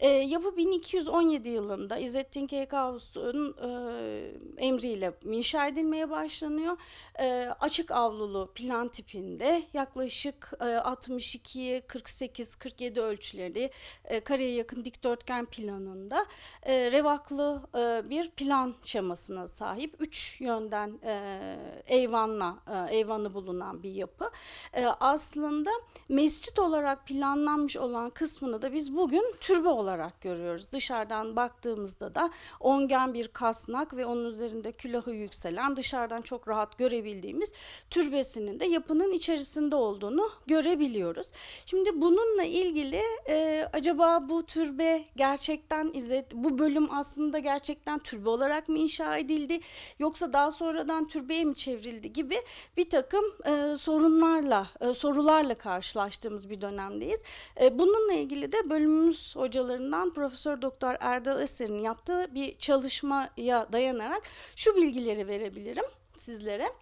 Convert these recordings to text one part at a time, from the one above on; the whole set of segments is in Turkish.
E, yapı 1217 yılında İzzettin Keykavus'un e, emriyle inşa edilmeye başlanıyor. E, açık avlulu plan tipinde yaklaşık e, 62'ye 48-47 ölçüleri e, kareye yakın dikdörtgen planında e, revaklı e, bir plan şemasına sahip. Üç yönden e, eyvanla e, eyvanı bulunan bir yapı. E, aslında mescit olarak planlanmış olan kısmını da biz bugün türbe olarak görüyoruz. Dışarıdan baktığımızda da ongen bir kasnak ve onun üzerinde külahı yükselen dışarıdan çok rahat görebildiğimiz türbesinin de yapının içerisinde olduğunu görebiliyoruz. Şimdi bununla ilgili e, acaba bu türbe gerçekten İzzet, bu bölüm aslında gerçekten türbe olarak mı inşa edildi yoksa daha sonradan türbeye mi çevrildi gibi bir takım e, sorunlarla, e, sorularla karşılaştığımız bir dönemdeyiz. E, bununla ilgili de bölümümüz hocalarından Profesör Doktor Erdal Eser'in yaptığı bir çalışmaya dayanarak şu bilgileri verebilirim sizlere.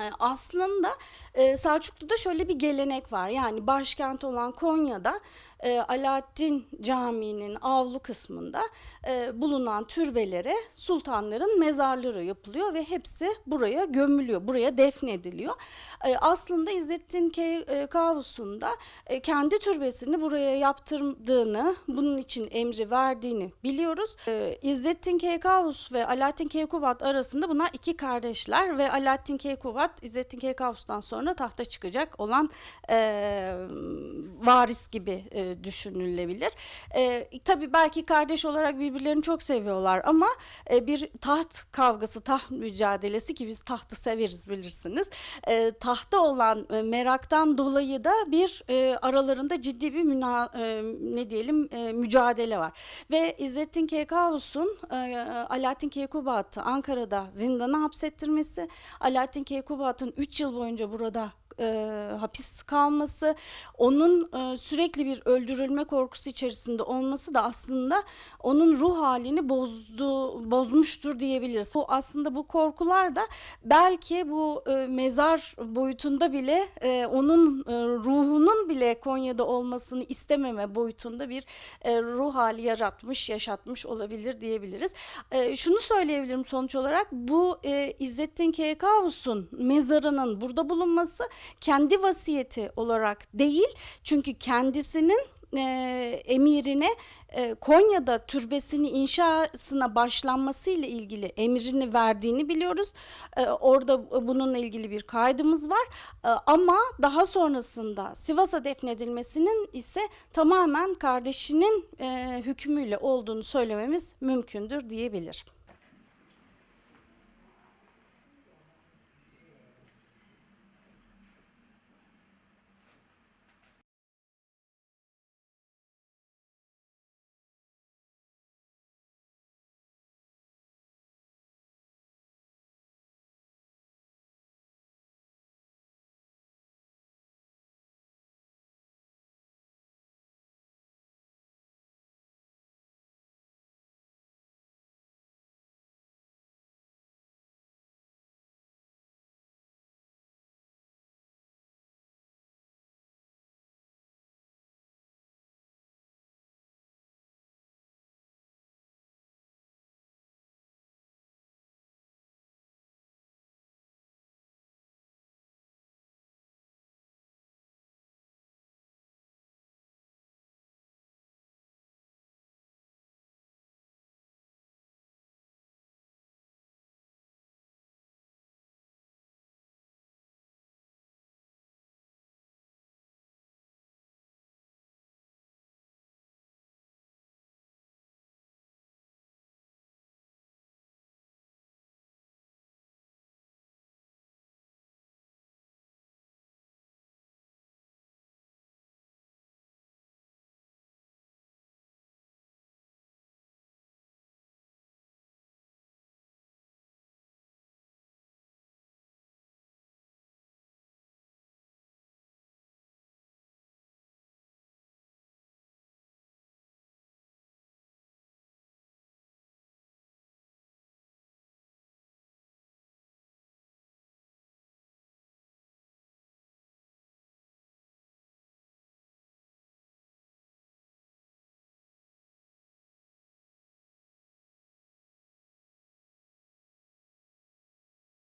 E, Aslında e, Selçuklu'da şöyle bir gelenek var. Yani başkent olan Konya'da e, Alaaddin Camii'nin avlu kısmında e, bulunan türbelere sultanların mezarları yapılıyor ve hepsi buraya gömülüyor, buraya defnediliyor. Aslında İzzettin Kavus'un da kendi türbesini buraya yaptırdığını, bunun için emri verdiğini biliyoruz. İzzettin Keykavus ve Alaaddin Keykubat arasında bunlar iki kardeşler ve Alaaddin Keykubat İzzettin Keykavus'tan sonra tahta çıkacak olan e, varis gibi e, düşünülebilir. E, tabii belki kardeş olarak birbirlerini çok seviyorlar ama e, bir taht kavgası, taht mücadelesi ki biz tahtı severiz bilirsiniz. E, tahta olan e, meraktan dolayı da bir e, aralarında ciddi bir müna, e, ne diyelim e, mücadele var. Ve İzzettin Keykavus'un e, Alaaddin Keykubat'ı Ankara'da zindana hapsettirmesi, Alaaddin Keykubat'ın 3 yıl boyunca burada e, hapis kalması, onun e, sürekli bir öldürülme korkusu içerisinde olması da aslında onun ruh halini bozdu, bozmuştur diyebiliriz. Bu aslında bu korkular da belki bu e, mezar boyutunda bile e, onun e, ruhunun bile Konya'da olmasını istememe boyutunda bir e, ruh hali yaratmış, yaşatmış olabilir diyebiliriz. E, şunu söyleyebilirim sonuç olarak bu e, İzzettin Keykavus'un mezarının burada bulunması kendi vasiyeti olarak değil çünkü kendisinin e, emirine e, Konya'da türbesini inşasına başlanması ile ilgili emrini verdiğini biliyoruz. E, orada bununla ilgili bir kaydımız var. E, ama daha sonrasında Sivas'a defnedilmesinin ise tamamen kardeşinin e, hükmüyle olduğunu söylememiz mümkündür diyebilir.